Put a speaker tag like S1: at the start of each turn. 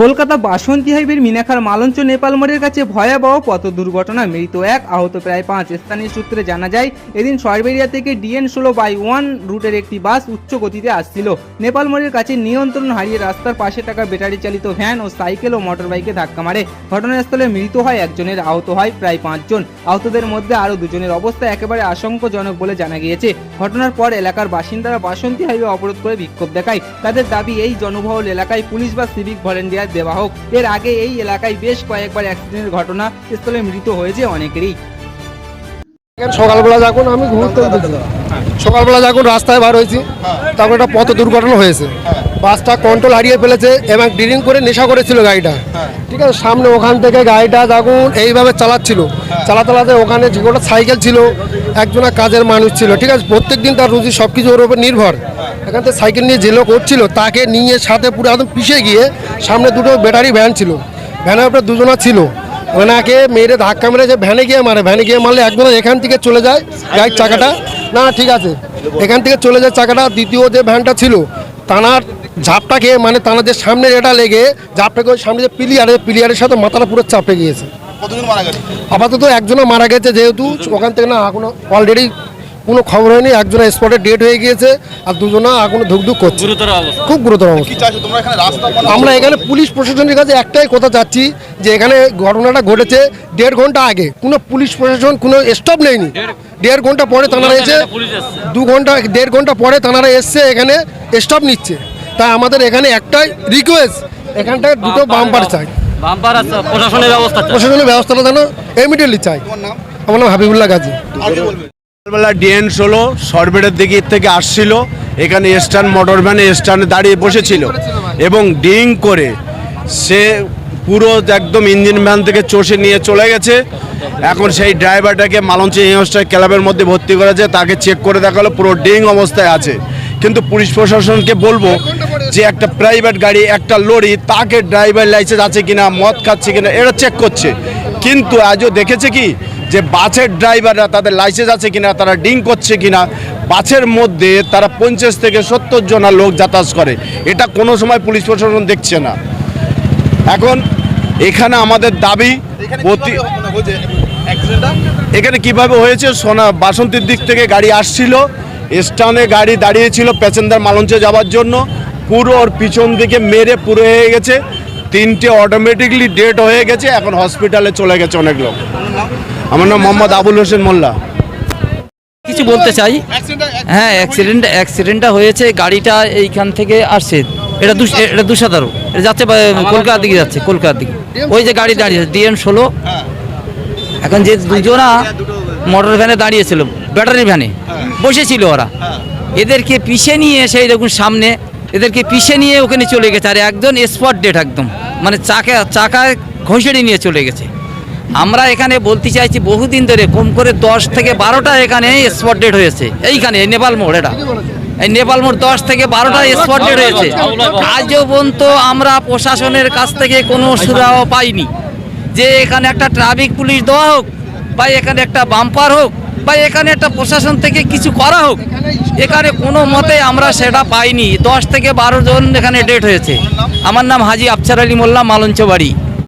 S1: কলকাতা বাসন্তী হাইবের মিনাখার মালঞ্চ নেপাল মোড়ের কাছে ভয়াবহ পথ দুর্ঘটনা মৃত এক আহত প্রায় পাঁচ। স্থানীয় সূত্রে জানা যায়, এদিন সরবেরিয়া থেকে ডিএন ষোলো বাই ওয়ান রুটের একটি বাস উচ্চ গতিতে আসছিল। নেপাল মোড়ের কাছে নিয়ন্ত্রণ হারিয়ে রাস্তার পাশে থাকা ব্যাটারি চালিত ভ্যান ও সাইকেল ও মোটরবাইকে ধাক্কা মারে। ঘটনাস্থলে মৃত হয় একজনের, আহত হয় প্রায় পাঁচজন আহতদের মধ্যে আরও দুজনের অবস্থা একেবারে আশঙ্কাজনক বলে জানা গিয়েছে। ঘটনার পর এলাকার বাসিন্দারা বাসন্তী হাইওয়ে অবরোধ করে বিক্ষোভ দেখায়। তাদের দাবি, এই জনবহুল এলাকায় পুলিশ বা সিভিক ভলেন্টিয়ার দেওয়া হোক। এর আগে এই এলাকায় বেশ কয়েকবার অ্যাক্সিডেন্টের ঘটনা স্থলে মৃত হয়েছে অনেকেরই।
S2: সকালবেলা যখন আমি ঘুরতে সকালবেলা যখন রাস্তায় বার হয়েছি তখন একটা পথ দুর্ঘটনা হয়েছে। বাসটা কন্ট্রোল হারিয়ে ফেলেছে এবং ড্রিলিং করে নেশা করেছিল গাড়িটা। ঠিক আছে সামনে ওখান থেকে গাড়িটা যখন এইভাবে চালাচ্ছিল চালাতে চালাতে ওখানে যে কটা সাইকেল ছিল একজনা কাজের মানুষ ছিল। ঠিক আছে প্রত্যেক দিন তার রুজি সব কিছু ওর উপর নির্ভর। এখান থেকে সাইকেল নিয়ে যে লোক করছিল তাকে নিয়ে সাথে পুরো একদম পিছিয়ে গিয়ে সামনে দুটো ব্যাটারি ভ্যান ছিল। ভ্যানের উপরে দুজনা ছিল। ওনাকে মেরে ধাক্কা মেরে যে ভ্যানে গিয়ে মারে। ভ্যানে গিয়ে মারলে একজন এখান থেকে চলে যায় গাড়ির চাকাটা। না ঠিক আছে। এখান থেকে চলে যায় চাকাটা দ্বিতীয় যে ভ্যানটা ছিল তানার ঝাপটা খেয়ে মানে তানার যে সামনে এটা লেগে ঝাপটাকে ওই সামনে যে পিলিয়ারে পিলিয়ারের সাথে মাথাটা পুরো চাপে গিয়েছে।
S3: মারা গেছে?
S2: আপাতত একজনও মারা গেছে যেহেতু ওখান থেকে না এখনও অলরেডি কোনো খবর হয়নি একজনের স্পটে ডেট হয়ে গিয়েছে আর দুজনা এখনও ধুকধুক করছে। খুব গুরুতর অবস্থা।
S3: কি চাইছো? তোমরা এখানে রাস্তা বন্ধ
S2: আমরা এখানে পুলিশ প্রশাসনের কাছে একটাই কথা চাচ্ছি যে এখানে ঘটনাটা ঘটেছে দেড় ঘণ্টা আগে। কোনো পুলিশ প্রশাসন কোনো স্টপ নেয়নি। দেড় ঘণ্টা পরে তানারা এসে দু ঘণ্টা দেড় ঘণ্টা পরে তানারা এসছে এখানে স্টপ নিচ্ছে। তাই আমাদের এখানে একটাই রিকোয়েস্ট এখানটায় দুটো বাম্পার চাই।
S4: প্রশাসনের ব্যবস্থা
S2: প্রশাসনের ব্যবস্থাটা যেন ইমিডিয়েটলি চাই। আমার নাম হাবিবুল্লাহ গাজী।
S5: সকালবেলা ডিএন ষোলো সরবেটের দিকে থেকে আসছিল। এখানে স্ট্যান্ড মোটর ভ্যানে স্ট্যান্ডে দাঁড়িয়ে বসেছিল। এবং ডিং করে সে পুরো একদম ইঞ্জিন ভ্যান থেকে চষে নিয়ে চলে গেছে। এখন সেই ড্রাইভারটাকে মালঞ্চি ইংস্টার ক্লাবের মধ্যে ভর্তি করেছে। তাকে চেক করে দেখাল, পুরো ডিং অবস্থায় আছে। কিন্তু পুলিশ প্রশাসনকে বলব যে একটা প্রাইভেট গাড়ি, একটা লরি, তাকে ড্রাইভার লাইসেন্স আছে কিনা, মদ খাচ্ছে কিনা এটা চেক করছে। কিন্তু আজও দেখেছে কি যে বাসের ড্রাইভাররা তাদের লাইসেন্স আছে কিনা তারা ডিং করছে কিনা বাসের মধ্যে তারা পঞ্চাশ থেকে সত্তর জনা লোক যাতায়াত করে। এটা কোনো সময় পুলিশ প্রশাসন দেখছে না। এখন এখানে আমাদের দাবি
S3: এখানে
S5: প্রতি এখানে কীভাবে হয়েছে সোনা বাসন্তীর দিক থেকে গাড়ি আসছিল স্টানে গাড়ি দাঁড়িয়েছিল প্যাসেঞ্জার মালঞ্চে যাওয়ার জন্য। পুরো ওর পিছন দিকে মেরে পুরো হয়ে গেছে। তিনটে অটোমেটিকলি ডেট হয়ে গেছে। এখন হসপিটালে চলে গেছে অনেক লোক। আমার নাম মোহাম্মদ আবুল হোসেন মোল্লা।
S4: কিছু বলতে চাই? হ্যাঁ অ্যাক্সিডেন্ট অ্যাক্সিডেন্টটা হয়েছে, গাড়িটা এইখান থেকে আসছে। এটা দুশ এটা দুশাদারও এটা যাচ্ছে কলকাতার দিকে যাচ্ছে, কলকাতার দিকে। ওই যে গাড়ি দাঁড়িয়েছে ডিএন ষোলো। এখন যে দুজনা মোটর ভ্যানে দাঁড়িয়েছিল, ব্যাটারি ভ্যানে, বসেছিল ওরা। এদেরকে পিষে নিয়ে এসে এই দেখুন সামনে, এদেরকে পিষে নিয়ে ওখানে চলে গেছে। আর একজন স্পট ডেট একদম। মানে চাকা চাকায় ঘষড়ে নিয়ে চলে গেছে। আমরা এখানে বলতে চাইছি বহুদিন ধরে কম করে দশ থেকে বারোটা এখানে স্পট ডেট হয়েছে। এইখানে নেপাল মোড়, এটা। এই নেপাল মোড় দশ থেকে বারোটা স্পট ডেট হয়েছে। আজও পর্যন্ত আমরা প্রশাসনের কাছ থেকে কোনো সুরাহ পাইনি। যে এখানে একটা ট্রাফিক পুলিশ দেওয়া হোক, বা এখানে একটা বাম্পার হোক, বা এখানে একটা প্রশাসন থেকে কিছু করা হোক, এখানে কোনো মতে আমরা সেটা পাইনি। দশ থেকে বারো জন এখানে ডেট হয়েছে। আমার নাম হাজি আফসার আলী মোল্লা মালঞ্চ বাড়ি